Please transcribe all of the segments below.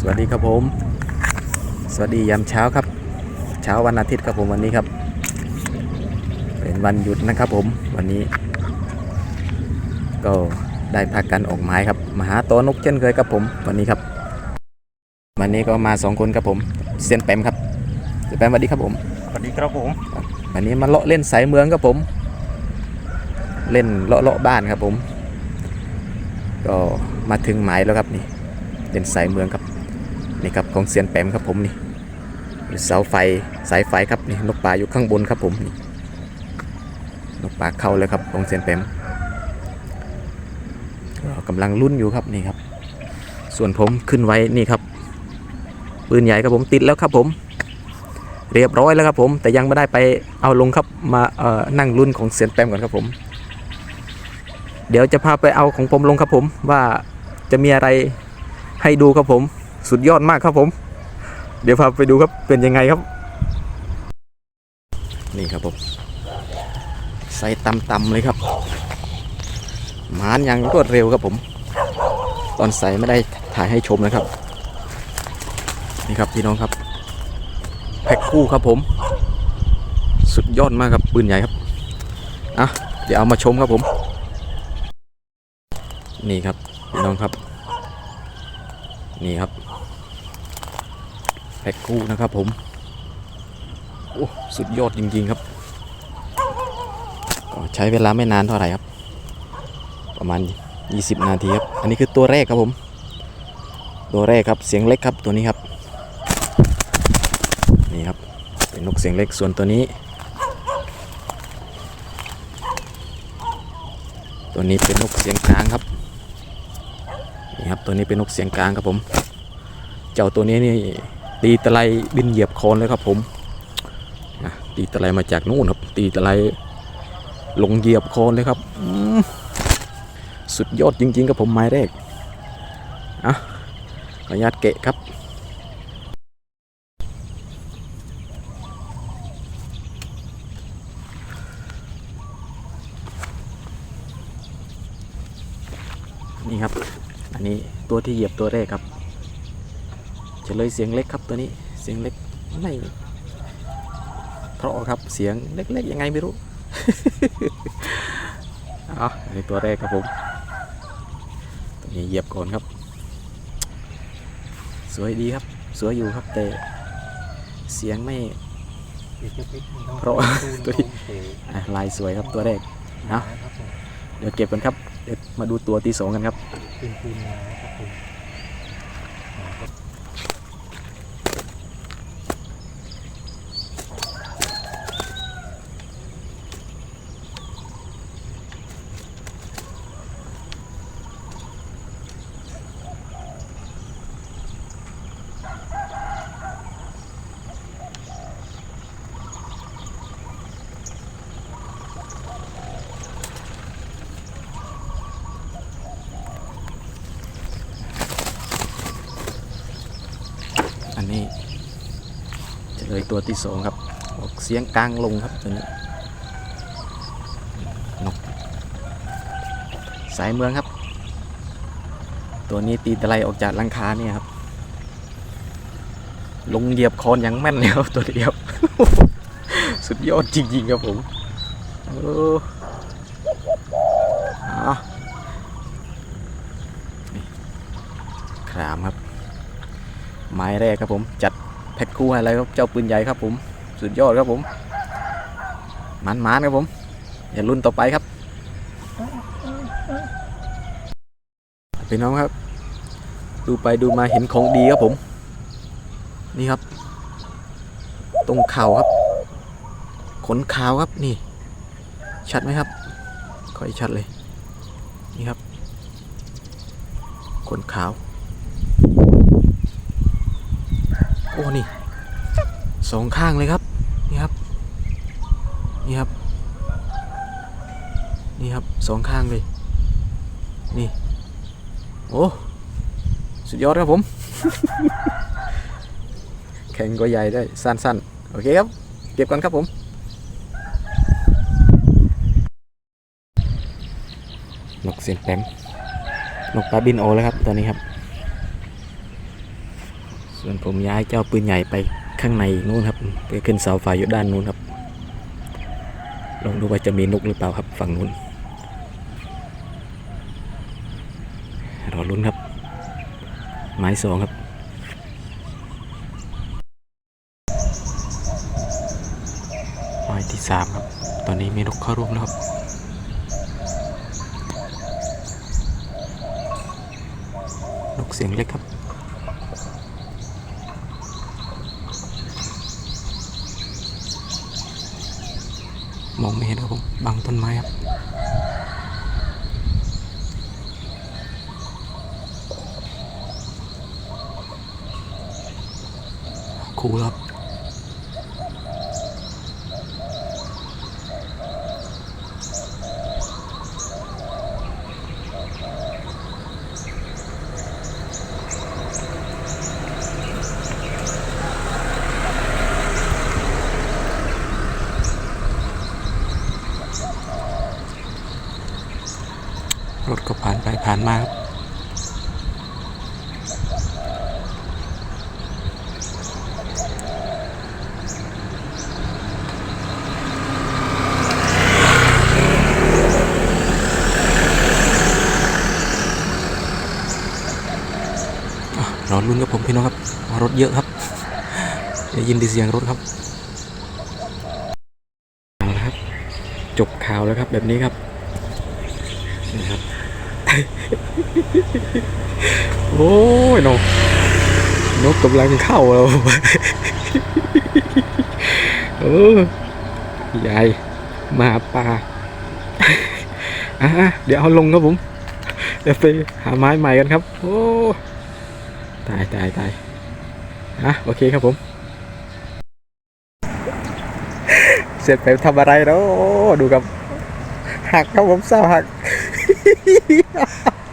สวัสดีครับผม สวัสดียามเช้าครับ เช้าวันอาทิตย์ครับผมวันนี้ครับ เป็นวันหยุดนะครับผมวันนี้ ก็ได้พักกันออกหมายครับมาหาตัวนกเช่นเคยครับผมวันนี้ครับ วันนี้ก็มาสองคนครับผมเซียนแปมครับเซียนแปมสวัสดีครับผมสวัสดีครับผม วันนี้มาเลาะเล่นสายเมืองครับผม เล่นเลาะเลาะบ้านครับผม ก็มาถึงหมายแล้วครับนี่เล่นสายเมืองครับ นี่ครับของเซียนแปมครับผมนี่เสาไฟสายไฟครับนี่นกป่าอยู่ข้างบนครับผมนี่นกป่าเข้าเลยครับของเซียนแปมก็กำลังรุ่นอยู่ครับนี่ครับ ส่วนผมขึ้นไว้นี่ครับปืนใหญ่ครับผมติดแล้วครับผม เรียบร้อยแล้วครับผม แต่ยังไม่ได้ไปเอาลงครับมาเอ่อนั่งรุ่นของเซียนแปมก่อนครับผม เดี๋ยวจะพาไปเอาของผมลงครับผมว่าจะมีอะไรให้ดูครับผม สุดยอดมากครับผม เดี๋ยวพาไปดูครับเป็นยังไงครับ นี่ครับผมใส่ตำๆเลยครับมานยังรวดเร็วครับผม ตอนใส่ไม่ได้ถ่ายให้ชมนะครับ นี่ครับพี่น้องครับ แพ็คคู่ครับผม สุดยอดมากครับปืนใหญ่ครับอะเดี๋ยวเอามาชมครับผม นี่ครับพี่น้องครับ นี่ครับ พ็คคู่นะครับผม โอ้ สุดยอดจริงๆครับ ก็ใช้เวลาไม่นานเท่าไหร่ครับ ประมาณ 20 นาทีครับ อันนี้คือตัวแรกครับผม ตัวแรกครับ เสียงเล็กครับตัวนี้ครับ นี่ครับ เป็นนกเสียงเล็กส่วนตัวนี้ ตัวนี้เป็นนกเสียงกลางครับ นี่ครับ ตัวนี้เป็นนกเสียงกลางครับผม เจ้าตัวนี้นี่ ตีตะไลบินเหยียบโคนเลยครับผมนะตีตะไลมาจากนู่นครับ ตีตะไลลงเหยียบโคนเลยครับสุดยอดจริงๆครับผมไม้แรกอะขออนุญาตเกะครับนี่ครับ อันนี้ตัวที่เหยียบตัวแรกครับ เฉลยเสียงเล็กครับตัวนี้เสียงเล็กไม่เพราะครับเสียงเล็กๆยังไงไม่รู้อ๋ออันนี้ตัวแรกครับผมตัวนี้เหยียบก่อนครับ สวยดีครับ สวยอยู่ครับแต่เสียงไม่เพราะตัวนี้ลายสวยครับตัวแรกเอ้าเดี๋ยวเก็บกันครับเดี๋ยวมาดูตัวที่สองกันครับ ปืนปืนมาครับผม อันนี้ เลยตัวที่สองครับออกเสียงกลางลงครับตัวนี้นกสายเมืองครับ ตัวนี้ตีตะไลออกจากลังคาเนี่ยครับ ลงเหยียบคอนอย่างแม่นเลยครับตัวเดียวสุดยอดจริงๆครับผมนี่ครามครับ ไม้แรกครับผมจัด แพ็คคู่ให้เลยครับเจ้าปืนใหญ่ครับผมสุดยอดครับผมมันมันๆครับผม อย่ารุ่นต่อไปครับพี่น้องครับ ดูไปดูมาเห็นของดีครับผม นี่ครับ ตรงเข่าครับ ขนขาวครับนี่ ชัดไหมครับค่อยชัดเลย นี่ครับ ขนขาว โอ้นี่สองข้างเลยครับ นี่ครับ นี่ครับ นี่ครับสองข้างเลย นี่ โอ้สุดยอดครับผม แข็งก็ใหญ่ได้ สั้นๆ โอเคครับ เก็บกันครับผมนกเสียงแปมนกปลาบินโอแล้วครับ ตอนนี้ครับ ส่วนผมย้ายเจ้าปืนใหญ่ไปข้างในนู้นครับไปขึ้นเสาไฟอยู่ด้านนู้นครับลองดูว่าจะมีนกหรือเปล่าครับฝั่งนู้นรอลุ้นครับ ไม้สองครับไม้ที่สามครับ ตอนนี้มีนกเข้าร่วมแล้วครับนกเสียงเล็กครับ มองไม่เห็นครับผมบังต้นไม้ครับคูลครับ รถก็ ผ่านมาครับรอลุ้นกับผมพี่น้องครับ รถเยอะครับได้ยินดีเสียงรถครับเอาละครับ จบข่าวแล้วครับแบบนี้ครับนะครับ โอ้ยนกนกกำลังเข้าแล้วเออยายมาหาปลาอะเดี๋ยวเอาลงครับผม เดี๋ยวไปหาไม้ใหม่กันครับ โอ้ตายตายตายอะโอเคครับผม เสร็จไปทำอะไรแล้วดูกับหักครับผมเศร้าหัก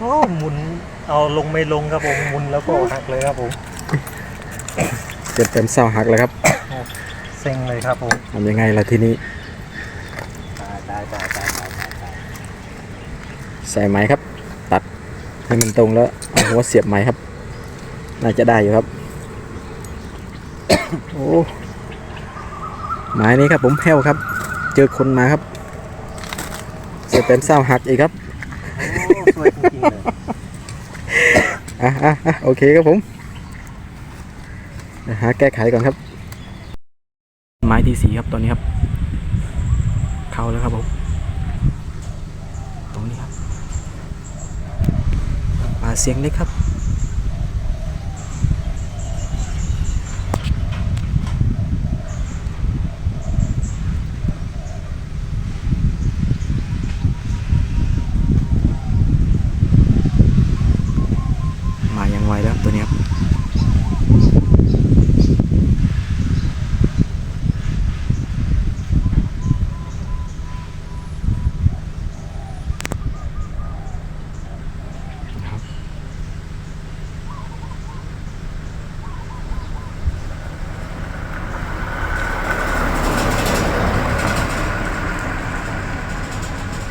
โอ้หมุนเอาลงไม่ลงครับผมหมุนแล้วก็หักเลยครับผมเสร็จเป็นเศร้าหักแล้วครับเซ็งเลยครับผมทำยังไงล่ะทีนี้ตายตายตายตายตายตายตายใส่ไหมครับ ตัดให้มันตรงแล้วเอาหัวเสียบไหมครับ น่าจะได้อยู่ครับโอ้ไม้นี้ครับผมแพ้วครับ เจอคนมาครับ เสร็จเป็นเศร้าหักอีกครับโอ้ สวยจริงๆเลยอะอะอะโอเคครับผมเดี๋ยวหาแก้ไขก่อนครับ ไม้ที่สี่ครับตอนนี้ครับ เข้าแล้วครับผมตรงนี้ครับปลาเสียงเล็กครับ มายังไวแล้วตัวนี้ครับ ครับ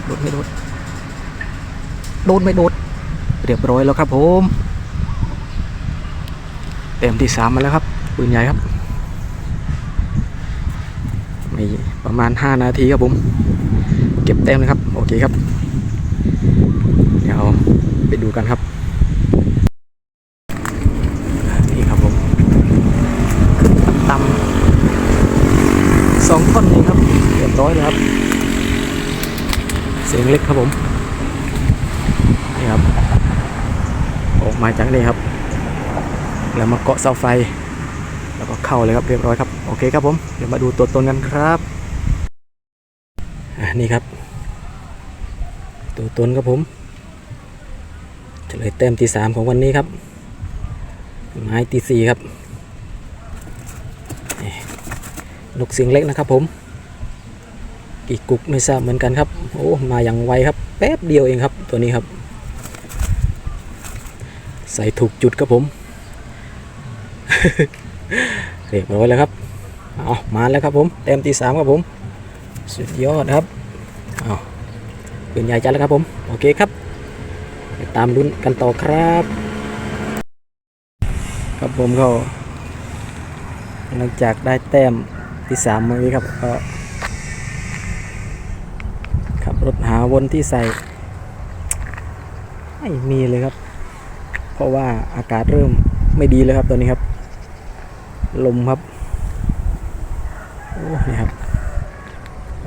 โดดไม่โดด โดดไม่โดดเรียบร้อยแล้วครับผมเต็มที่สามมาแล้วครับปืนใหญ่ครับมีประมาณ 5 นาทีครับผม เก็บเต็มเลยครับ โอเคครับ เดี๋ยวไปดูกันครับนี่ครับผมตำสองท่อนเองครับเรียบร้อยเลยครับ เสียงเล็กครับผม ครับ ออกมาจากนี่ครับ แล้วมาเกาะเสาไฟ แล้วก็เข้าเลยครับเรียบร้อยครับ โอเคครับผม เดี๋ยวมาดูตัวตนกันครับนี่ครับ ตัวตนครับผมเฉลยแต้มที่สามของวันนี้ครับ ไม้ที่สี่ครับนี่นกเสียงเล็กนะครับผมกี่กุกไม่ทราบเหมือนกันครับ โอ้ มาอย่างไวครับ แป๊บเดียวเองครับตัวนี้ครับ ใส่ถูกจุดครับผม เรียบร้อยแล้วครับเอามาแล้วครับผมเต็มที่สามครับผม สุดยอดครับเอาเปืนใหญ่จัดแล้วครับผม โอเคครับตามลุ้นกันต่อครับ ครับผมก็หลังจากได้แต้มที่สามเมื่อกี้ครับก็ขับรถหาวนที่ใส่ ไม่มีเลยครับ เพราะว่าอากาศเริ่มไม่ดีเลยครับตอนนี้ครับ ลมครับโอ้นี่ครับ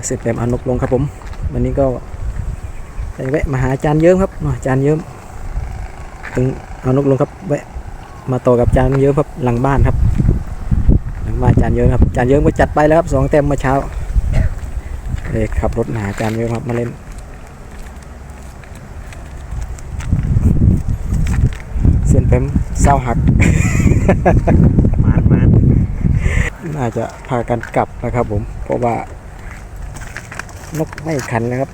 เสร็จแต้มอานกลงครับผม วันนี้ก็ไปแวะมาหาจารย์เยิ้มครับเนาะอาจารย์เยิ้มถึงเอานกลงครับแวะมาต่อกับจารย์เยิ้มครับหลังบ้านครับ หลังบ้านจารย์เยิ้มครับจารย์เยิ้มก็จัดไปแล้วครับสองแต้มเมื่อเช้าเลยขับรถหาจารย์เยิ้มครับมาเล่น เส้นเต็มเศร้าหักหมานหมานน่าจะพากันกลับนะครับผม เพราะว่านกไม่ขันนะครับ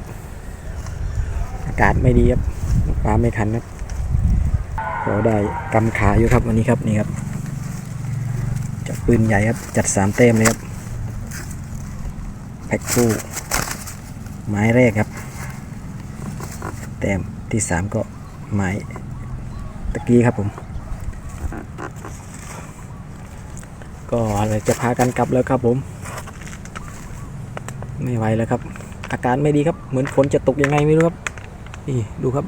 อากาศไม่ดีครับนกฟ้าไม่ขันครับก็ได้กำขาอยู่ครับวันนี้ครับนี่ครับจับปืนใหญ่ครับ จัดสามเต็มเลยครับแพ็คคู่ไม้แรกครับ แต้มที่สามก็ไม้ ตะกี้ครับผม ก็เลยจะพากันกลับแล้วครับผม ไม่ไหวแล้วครับ อาการไม่ดีครับ เหมือนฝนจะตกยังไงไม่รู้ครับ นี่ดูครับ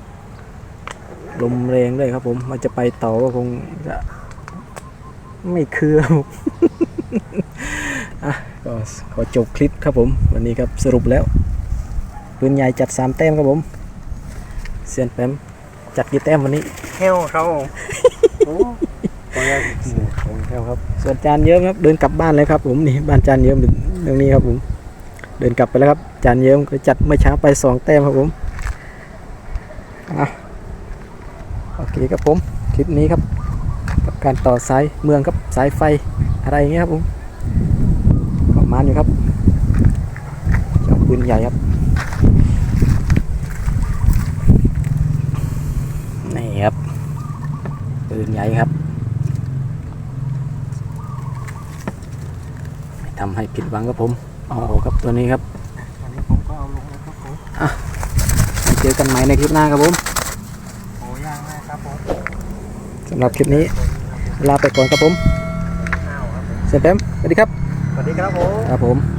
ลมแรงด้วยครับผม มันจะไปต่อก็คงจะไม่คือครับอะก็ขอจบคลิปครับผม วันนี้ครับสรุปแล้วปืนใหญ่จัด 3 แต้มครับผม เซียนแปมจัดกี่แต้มวันนี้ เฮ้วเขาโอ้โหของแก้วครับส่วนจานเยิ้มครับ เดินกลับบ้านเลยครับ ผมนี่บ้านจานเยิ้มอยู่ตรงนี้ครับผม เดินกลับไปแล้วครับ จานเยิ้มก็จัดเมื่อเช้าไปสองแต้มครับผมอะโอเคครับผมคลิปนี้ครับกับการต่อสายเมืองครับสายไฟอะไรอย่างเงี้ยครับผมประมาณอยู่ครับเจ้าปืนใหญ่ครับนี่ครับ ปืนใหญ่ครับไม่ทำให้ผิดหวังครับผมโอ้โหครับตัวนี้ครับอันนี้ผมก็เอาลงแล้วครับผมเจอกันใหม่ในคลิปหน้าครับผมโอ้ย่างนะครับผมสำหรับคลิปนี้ลาไปก่อนครับผมข้าวครับผมเซนแปมสวัสดีครับ สวัสดีครับผม ครับผม